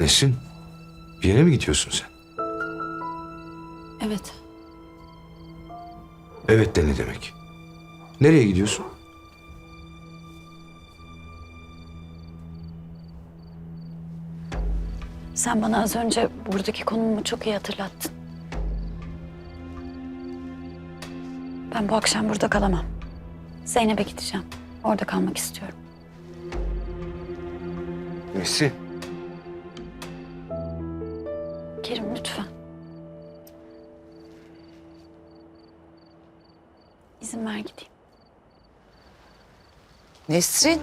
Nesin? Bir yere mi gidiyorsun sen? Evet. Evet de ne demek? Nereye gidiyorsun? Sen bana az önce buradaki konumumu çok iyi hatırlattın. Ben bu akşam burada kalamam. Zeynep'e gideceğim. Orada kalmak istiyorum. Nesin? Nesrin,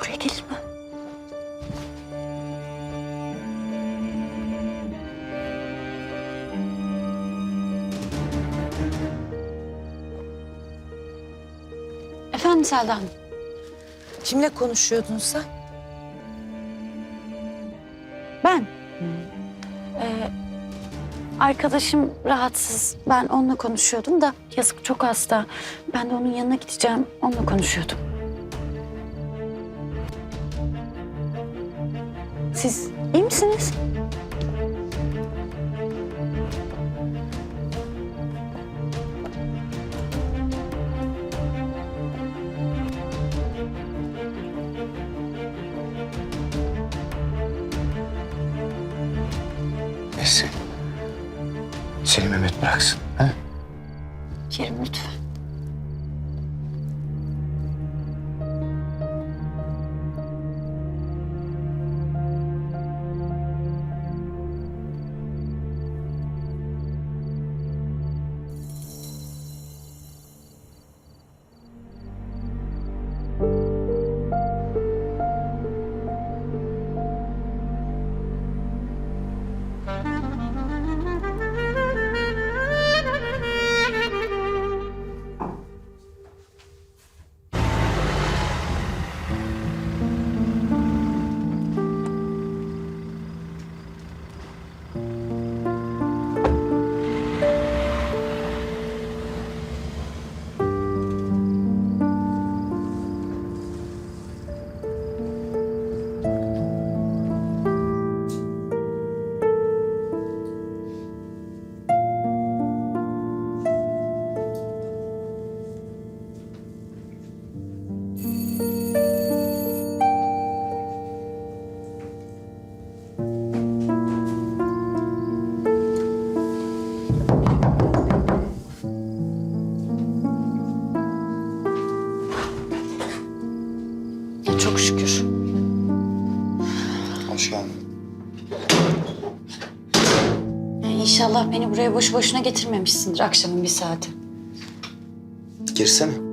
Buraya gelir mi? Efendim Selda Hanım. kimle konuşuyordun sen? Ben. Arkadaşım rahatsız. Ben onunla konuşuyordum da yazık çok hasta. Ben de onun yanına gideceğim. Onunla konuşuyordum. Siz iyi misiniz? Seni Mehmet bıraksın. He? Kerim lütfen. Çok şükür. Hoş geldin. Ya İnşallah beni buraya boşu boşuna getirmemişsindir akşamın bir saati. Girsene.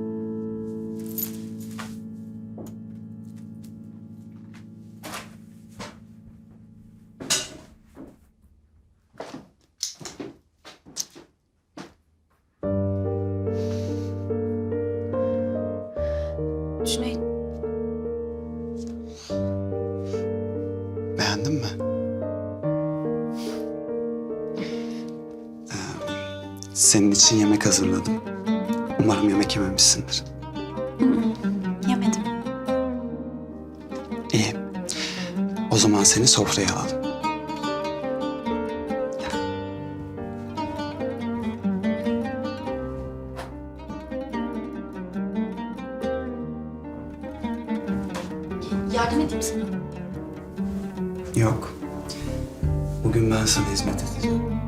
Senin için yemek hazırladım. Umarım yemek yememişsindir. yemedim. İyi. O zaman seni sofraya alalım. Yardım edeyim sana. Yok. Bugün ben sana hizmet edeceğim.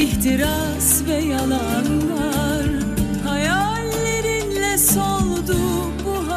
ihtiras ve yalanlar